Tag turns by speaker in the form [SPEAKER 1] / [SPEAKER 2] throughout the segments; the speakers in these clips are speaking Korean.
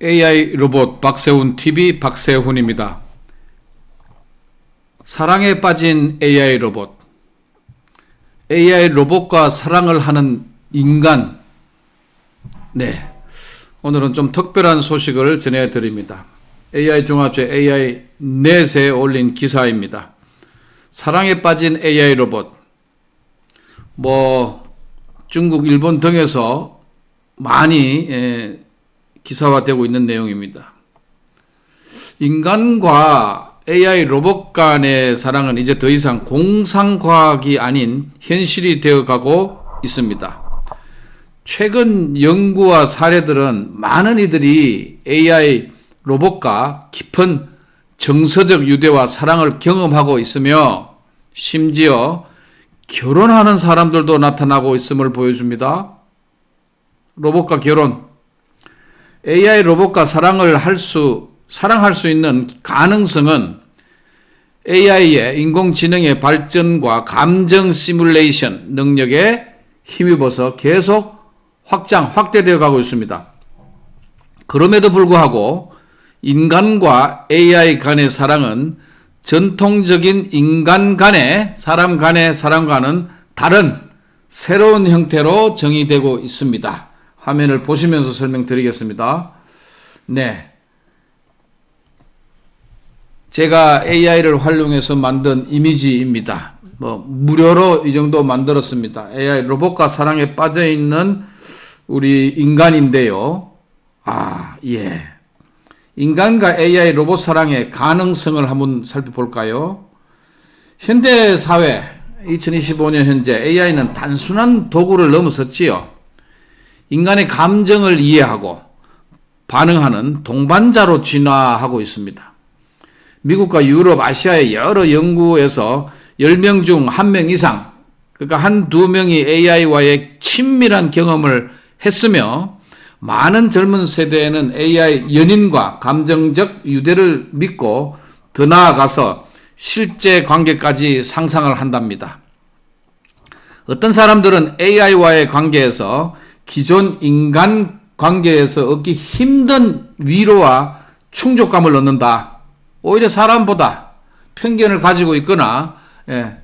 [SPEAKER 1] AI 로봇 박세훈 TV 박세훈입니다. 사랑에 빠진 AI 로봇. AI 로봇과 사랑을 하는 인간. 네. 오늘은 좀 특별한 소식을 전해드립니다. AI 종합제 AI 넷에 올린 기사입니다. 사랑에 빠진 AI 로봇. 뭐, 중국, 일본 등에서 많이 에, 기사화되고 있는 내용입니다. 인간과 AI 로봇 간의 사랑은 이제 더 이상 공상과학이 아닌 현실이 되어 가고 있습니다. 최근 연구와 사례들은 많은 이들이 AI 로봇과 깊은 정서적 유대와 사랑을 경험하고 있으며 심지어 결혼하는 사람들도 나타나고 있음을 보여줍니다. 로봇과 결혼. AI 로봇과 사랑을 할 수, 사랑할 수 있는 가능성은 AI의 인공지능의 발전과 감정 시뮬레이션 능력에 힘입어서 계속 확장, 확대되어 가고 있습니다. 그럼에도 불구하고 인간과 AI 간의 사랑은 전통적인 인간 간의 사람 간의 사랑과는 다른 새로운 형태로 정의되고 있습니다. 화면을 보시면서 설명드리겠습니다. 네. 제가 AI를 활용해서 만든 이미지입니다. 뭐 무료로 이 정도 만들었습니다. AI 로봇과 사랑에 빠져 있는 우리 인간인데요. 아, 예. 인간과 AI 로봇 사랑의 가능성을 한번 살펴볼까요? 현대 사회 2025년 현재 AI는 단순한 도구를 넘어섰지요. 인간의 감정을 이해하고 반응하는 동반자로 진화하고 있습니다. 미국과 유럽, 아시아의 여러 연구에서 10명 중 1명 이상, 그러니까 한 두 명이 AI와의 친밀한 경험을 했으며 많은 젊은 세대에는 AI 연인과 감정적 유대를 믿고 더 나아가서 실제 관계까지 상상을 한답니다. 어떤 사람들은 AI와의 관계에서 기존 인간 관계에서 얻기 힘든 위로와 충족감을 얻는다. 오히려 사람보다 편견을 가지고 있거나 예,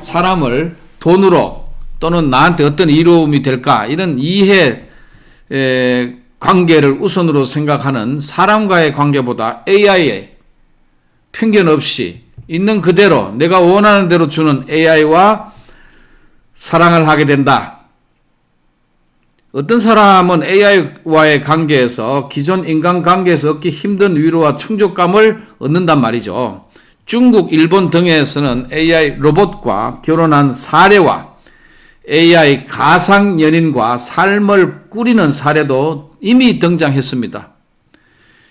[SPEAKER 1] 사람을 돈으로 또는 나한테 어떤 이로움이 될까 이런 이해 에, 관계를 우선으로 생각하는 사람과의 관계보다 AI에 편견 없이 있는 그대로 내가 원하는 대로 주는 AI와 사랑을 하게 된다. 어떤 사람은 AI와의 관계에서 기존 인간 관계에서 얻기 힘든 위로와 충족감을 얻는단 말이죠. 중국, 일본 등에서는 AI 로봇과 결혼한 사례와 AI 가상 연인과 삶을 꾸리는 사례도 이미 등장했습니다.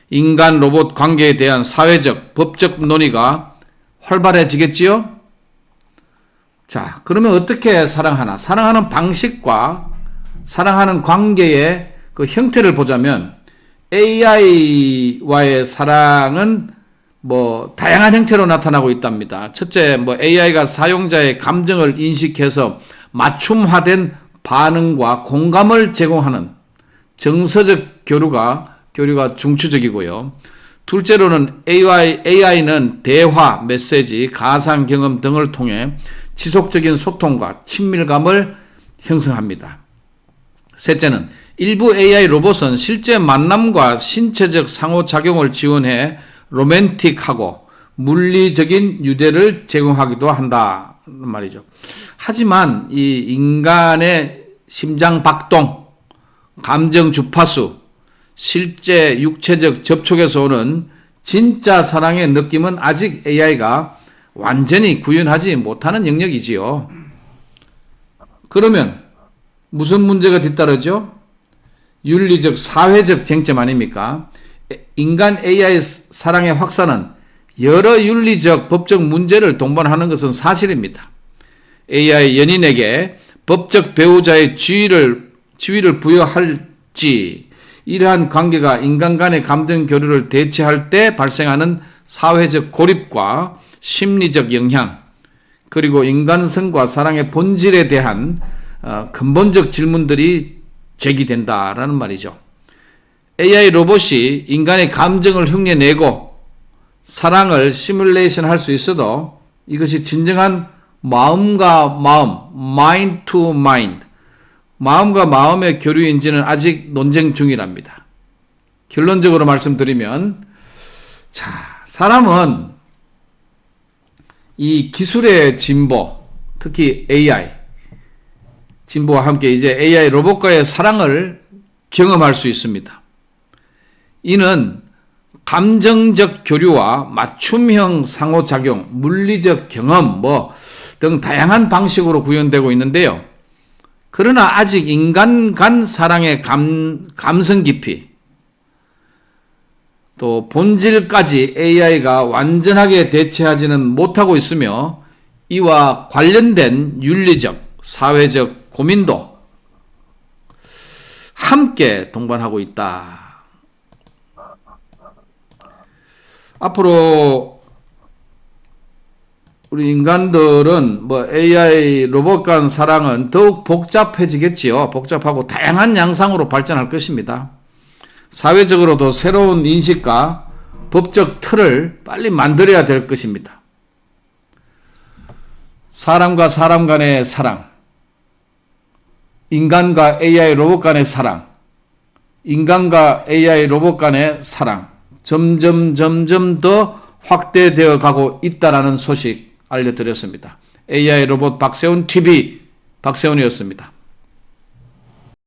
[SPEAKER 1] 인간 로봇 관계에 대한 사회적, 법적 논의가 활발해지겠지요? 자, 그러면 어떻게 사랑하나? 사랑하는 방식과 사랑하는 관계의 그 형태를 보자면 AI와의 사랑은 뭐 다양한 형태로 나타나고 있답니다. 첫째, 뭐 AI가 사용자의 감정을 인식해서 맞춤화된 반응과 공감을 제공하는 정서적 교류가 교류가 중추적이고요. 둘째로는 AI, AI는 대화, 메시지, 가상 경험 등을 통해 지속적인 소통과 친밀감을 형성합니다. 셋째는 일부 AI 로봇은 실제 만남과 신체적 상호작용을 지원해 로맨틱하고 물리적인 유대를 제공하기도 한다 말이죠. 하지만 이 인간의 심장 박동, 감정 주파수, 실제 육체적 접촉에서 오는 진짜 사랑의 느낌은 아직 AI가 완전히 구현하지 못하는 영역이지요. 그러면 무슨 문제가 뒤따르죠? 윤리적, 사회적 쟁점 아닙니까? 인간 AI 사랑의 확산은 여러 윤리적, 법적 문제를 동반하는 것은 사실입니다. AI 연인에게 법적 배우자의 지위를, 지위를 부여할지, 이러한 관계가 인간 간의 감정 교류를 대체할 때 발생하는 사회적 고립과 심리적 영향, 그리고 인간성과 사랑의 본질에 대한 어, 근본적 질문들이 제기된다라는 말이죠. AI 로봇이 인간의 감정을 흉내내고 사랑을 시뮬레이션 할 수 있어도 이것이 진정한 마음과 마음, mind to mind, 마음과 마음의 교류인지는 아직 논쟁 중이랍니다. 결론적으로 말씀드리면, 자, 사람은 이 기술의 진보, 특히 AI, 진보와 함께 이제 AI 로봇과의 사랑을 경험할 수 있습니다. 이는 감정적 교류와 맞춤형 상호작용, 물리적 경험 뭐 등 다양한 방식으로 구현되고 있는데요. 그러나 아직 인간 간 사랑의 감, 감성 깊이 또 본질까지 AI가 완전하게 대체하지는 못하고 있으며 이와 관련된 윤리적, 사회적 고민도 함께 동반하고 있다. 앞으로 우리 인간들은 뭐 AI 로봇 간 사랑은 더욱 복잡해지겠지요. 복잡하고 다양한 양상으로 발전할 것입니다. 사회적으로도 새로운 인식과 법적 틀을 빨리 만들어야 될 것입니다. 사람과 사람 간의 사랑, 인간과 AI 로봇 간의 사랑, 인간과 AI 로봇 간의 사랑, 점점 점점 더 확대되어 가고 있다라는 소식 알려드렸습니다. AI 로봇 박세훈 TV 박세훈이었습니다.